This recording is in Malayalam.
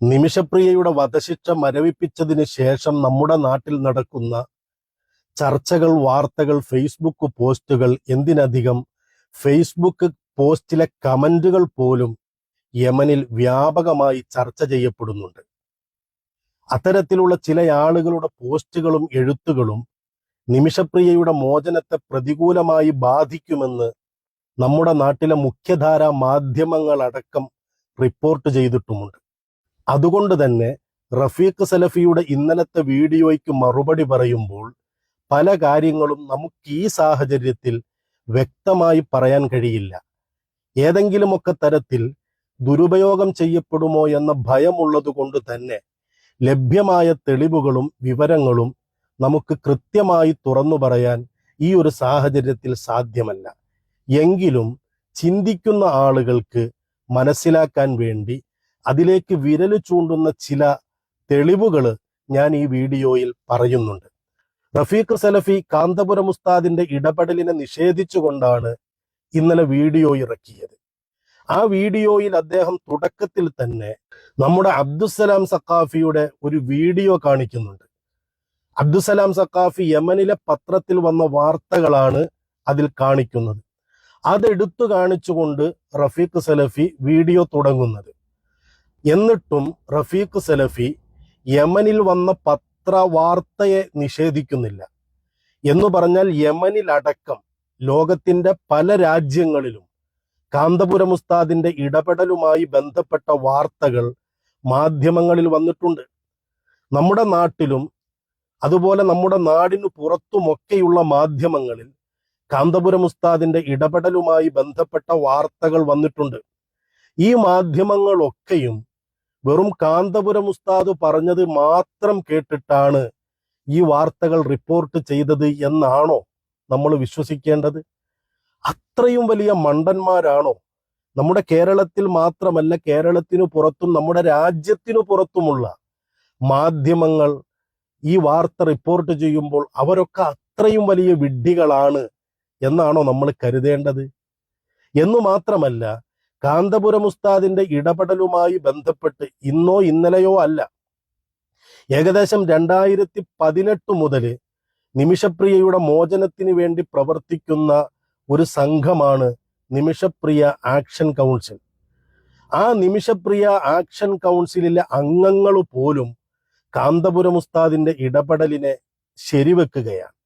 നിമിഷപ്രിയയുടെ വധശിക്ഷ മരവിപ്പിച്ചതിന് ശേഷം നമ്മുടെ നാട്ടിൽ നടക്കുന്ന ചർച്ചകൾ വാർത്തകൾ ഫേസ്ബുക്ക് പോസ്റ്റുകൾ എന്തിനധികം? ഫേസ്ബുക്ക് പോസ്റ്റിലെ കമന്റുകൾ പോലും യമനിൽ വ്യാപകമായി ചർച്ച ചെയ്യപ്പെടുന്നുണ്ട്. അത്തരത്തിലുള്ള ചില ആളുകളുടെ പോസ്റ്റുകളും എഴുത്തുകളും നിമിഷപ്രിയയുടെ മോചനത്തെ പ്രതികൂലമായി ബാധിക്കുമെന്ന് നമ്മുടെ നാട്ടിലെ മുഖ്യധാരാ മാധ്യമങ്ങളടക്കം റിപ്പോർട്ട് ചെയ്തിട്ടുമുണ്ട്. അതുകൊണ്ട് തന്നെ റഫീഖ് സലഫിയുടെ ഇന്നലത്തെ വീഡിയോയ്ക്ക് മറുപടി പറയുമ്പോൾ പല കാര്യങ്ങളും നമുക്ക് ഈ സാഹചര്യത്തിൽ വ്യക്തമായി പറയാൻ കഴിയില്ല. ഏതെങ്കിലുമൊക്കെ തരത്തിൽ ദുരുപയോഗം ചെയ്യപ്പെടുമോ എന്ന ഭയമുള്ളത് കൊണ്ട് തന്നെ ലഭ്യമായ തെളിവുകളും വിവരങ്ങളും നമുക്ക് കൃത്യമായി തുറന്നു പറയാൻ ഈ ഒരു സാഹചര്യത്തിൽ സാധ്യമല്ല. എങ്കിലും ചിന്തിക്കുന്ന ആളുകൾക്ക് മനസ്സിലാക്കാൻ വേണ്ടി അതിലേക്ക് വിരൽ ചൂണ്ടുന്ന ചില തെളിവുകൾ ഞാൻ ഈ വീഡിയോയിൽ പറയുന്നുണ്ട്. റഫീഖ് സലഫി കാന്തപുരം ഉസ്താദിന്റെ ഇടപെടലിനെ നിഷേധിച്ചുകൊണ്ടാണ് ഇന്നലെ വീഡിയോ ഇറക്കിയത്. ആ വീഡിയോയിൽ അദ്ദേഹം തുടക്കത്തിൽ തന്നെ നമ്മുടെ അബ്ദുസലാം സക്കാഫിയുടെ ഒരു വീഡിയോ കാണിക്കുന്നുണ്ട്. അബ്ദുസലാം സക്കാഫി യമനിലെ പത്രത്തിൽ വന്ന വാർത്തകളാണ് അതിൽ കാണിക്കുന്നത്. അതെടുത്തു കാണിച്ചുകൊണ്ട് റഫീഖ് സലഫി വീഡിയോ തുടങ്ങുന്നത്. എന്നിട്ടും റഫീഖ് സലഫി യമനിൽ വന്ന പത്രവാർത്തയെ നിഷേധിക്കുന്നില്ല. എന്ന് പറഞ്ഞാൽ യമനിലടക്കം ലോകത്തിന്റെ പല രാജ്യങ്ങളിലും കാന്തപുരം ഉസ്താദിന്റെ ഇടപെടലുമായി ബന്ധപ്പെട്ട വാർത്തകൾ മാധ്യമങ്ങളിൽ വന്നിട്ടുണ്ട്. നമ്മുടെ നാട്ടിലും അതുപോലെ നമ്മുടെ നാടിനു പുറത്തുമൊക്കെയുള്ള മാധ്യമങ്ങളിൽ കാന്തപുരം ഉസ്താദിന്റെ ഇടപെടലുമായി ബന്ധപ്പെട്ട വാർത്തകൾ വന്നിട്ടുണ്ട്. ഈ മാധ്യമങ്ങളൊക്കെയും വെറും കാന്തപുരം ഉസ്താദ് പറഞ്ഞത് മാത്രം കേട്ടിട്ടാണ് ഈ വാർത്തകൾ റിപ്പോർട്ട് ചെയ്തത് എന്നാണോ നമ്മൾ വിശ്വസിക്കേണ്ടത്? അത്രയും വലിയ മണ്ടന്മാരാണോ? നമ്മുടെ കേരളത്തിൽ മാത്രമല്ല കേരളത്തിനു പുറത്തും നമ്മുടെ രാജ്യത്തിനു പുറത്തുമുള്ള മാധ്യമങ്ങൾ ഈ വാർത്ത റിപ്പോർട്ട് ചെയ്യുമ്പോൾ അവരൊക്കെ അത്രയും വലിയ വിഡ്ഢികളാണ് എന്നാണോ നമ്മൾ കരുതേണ്ടത്? എന്നു മാത്രമല്ല കാന്തപുരം ഉസ്താദിന്റെ ഇടപെടലുമായി ബന്ധപ്പെട്ട് ഇന്നോ ഇന്നലെയോ അല്ല. ഏകദേശം രണ്ടായിരത്തി പതിനെട്ട് മുതൽ നിമിഷപ്രിയയുടെ മോചനത്തിന് വേണ്ടി പ്രവർത്തിക്കുന്ന ഒരു സംഘമാണ് നിമിഷപ്രിയ ആക്ഷൻ കൗൺസിൽ. ആ നിമിഷപ്രിയ ആക്ഷൻ കൗൺസിലിലെ അംഗങ്ങൾ പോലും കാന്തപുരം ഉസ്താദിന്റെ ഇടപെടലിനെ ശരിവെക്കുകയാണ്.